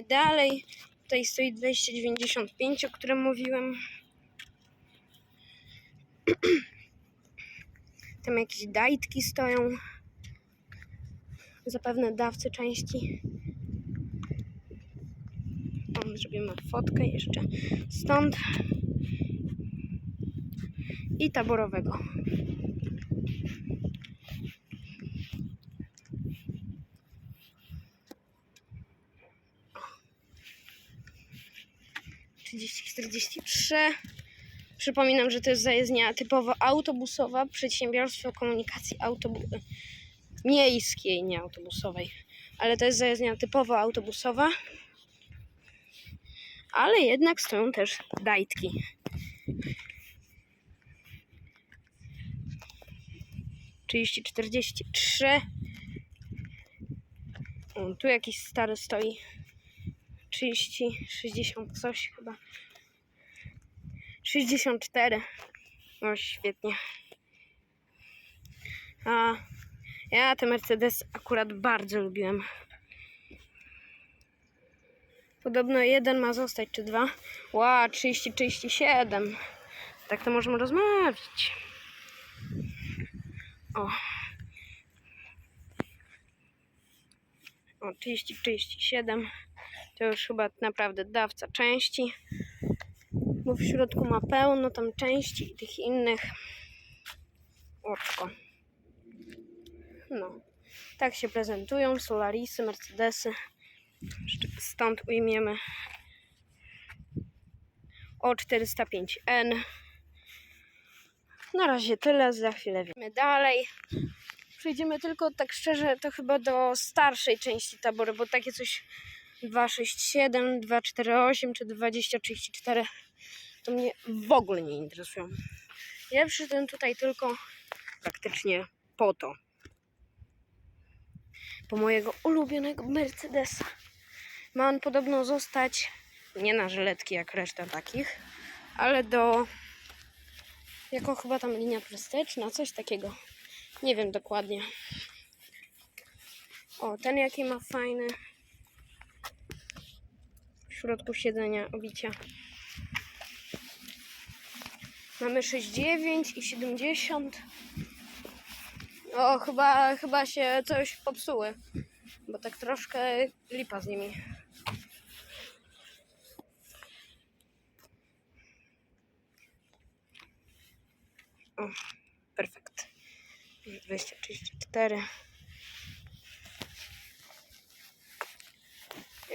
Dalej, tutaj stoi 295, o którym mówiłem. Tam jakieś dajtki stoją. Zapewne dawcy części. O, zrobimy fotkę jeszcze stąd. I taborowego. Trzydzieści, czterdzieści trzy. Przypominam, że to jest zajezdnia typowo autobusowa, przedsiębiorstwo komunikacji autobu- miejskiej, nie autobusowej. Ale to jest zajezdnia typowo autobusowa. Ale jednak stoją też dajtki. Trzydzieści, czterdzieści trzy. Tu jakiś stary stoi. 30, 60 coś chyba. 64. O, świetnie. A ja ten Mercedes akurat bardzo lubiłem. Podobno jeden ma zostać, czy dwa. Ła, 30, 37. Tak to możemy rozmawiać. O. O, 30, 37. To już chyba naprawdę dawca części bo w środku ma pełno tam części i tych innych. Oczko. No. Tak się prezentują Solarisy, Mercedesy. Stąd ujmiemy O405N. Na razie tyle, za chwilę wiemy dalej. Przejdziemy tylko tak szczerze, to chyba do starszej części taboru, bo takie coś 267, 248 czy 2034 to mnie w ogóle nie interesują. Ja przyszedłem tutaj tylko praktycznie po to. Po mojego ulubionego Mercedesa. Ma on podobno zostać nie na żyletki jak reszta takich, ale do jako chyba tam linia plastyczna, coś takiego. Nie wiem dokładnie. O, ten jaki ma fajny środku siedzenia obicia. Mamy 69 i 70. O, chyba, chyba się coś popsuły. Bo tak troszkę lipa z nimi. O, perfekt. 234.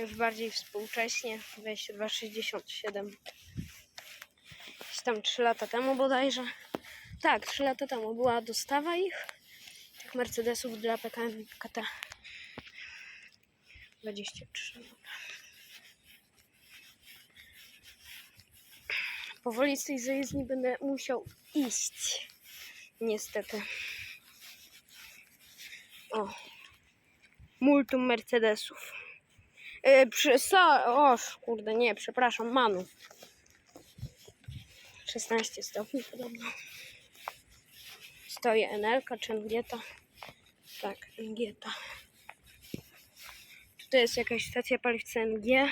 Już bardziej współcześnie. 2267 jakieś tam 3 lata temu bodajże. Tak, 3 lata temu była dostawa ich, tych Mercedesów dla PKM i PKT. 23. dobra. Powoli z tej zajezdni będę musiał iść. Niestety. O. Multum Mercedesów. Yy, przy, so, o, kurde, nie, przepraszam, Manów. 16 stopni podobno. Stoi Enelka czy Engieta? Tak, Engieta. Tutaj jest jakaś stacja paliw CNG.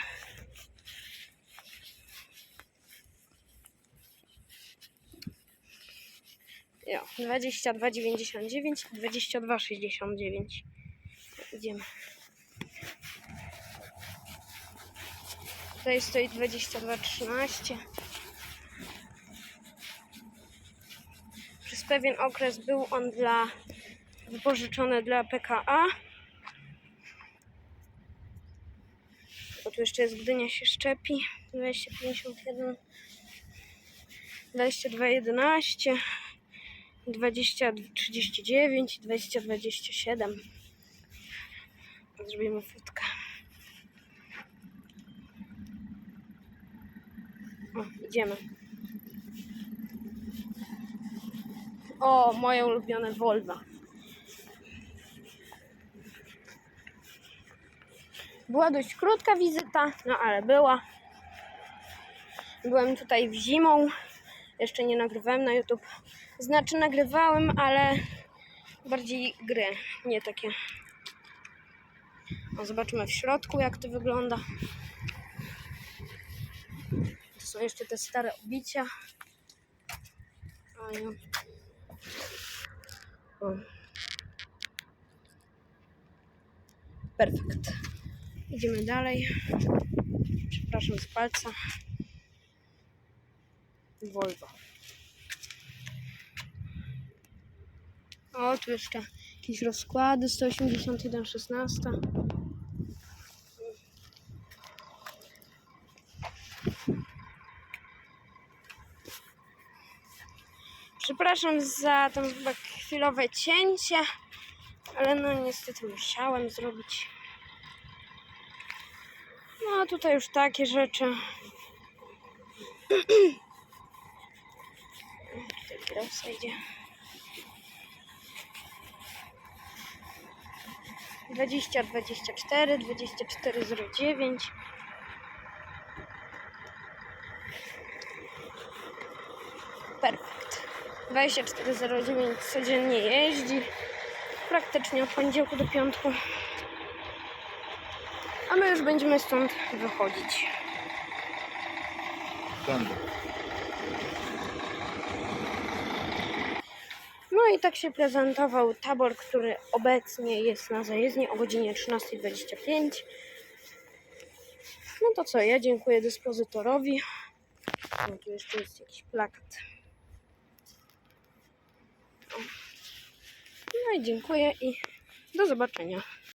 Jo, 22,99, 22,69. Idziemy. Tutaj stoi 22,13. Przez pewien okres był on dla wypożyczony dla PKA. Bo tu jeszcze jest Gdynia się szczepi. 2051 2211 2039 2027 Zrobimy fotkę. O, idziemy. O, moje ulubione Volvo. Była dość krótka wizyta, no ale była. Byłem tutaj w zimą. Jeszcze nie nagrywałem na YouTube. Znaczy nagrywałem, ale bardziej gry, nie takie. O, zobaczymy w środku, jak to wygląda. Są jeszcze te stare obicia. Ja. o. Perfekt. Idziemy dalej. Przepraszam z palca. Volvo. O, tu jeszcze jakieś rozkłady 181, 16. Przepraszam za to chyba chwilowe cięcie, ale no niestety musiałem zrobić. No a tutaj już takie rzeczy. Idzie. 20, 24, 2409. Perfekt. 2409 codziennie jeździ. Praktycznie od poniedziałku do piątku. A my już będziemy stąd wychodzić. No i tak się prezentował tabor, który obecnie jest na zajezdni o godzinie 13.25. No to co, ja dziękuję dyspozytorowi. No tu jeszcze jest jakiś plakat. No i dziękuję i do zobaczenia.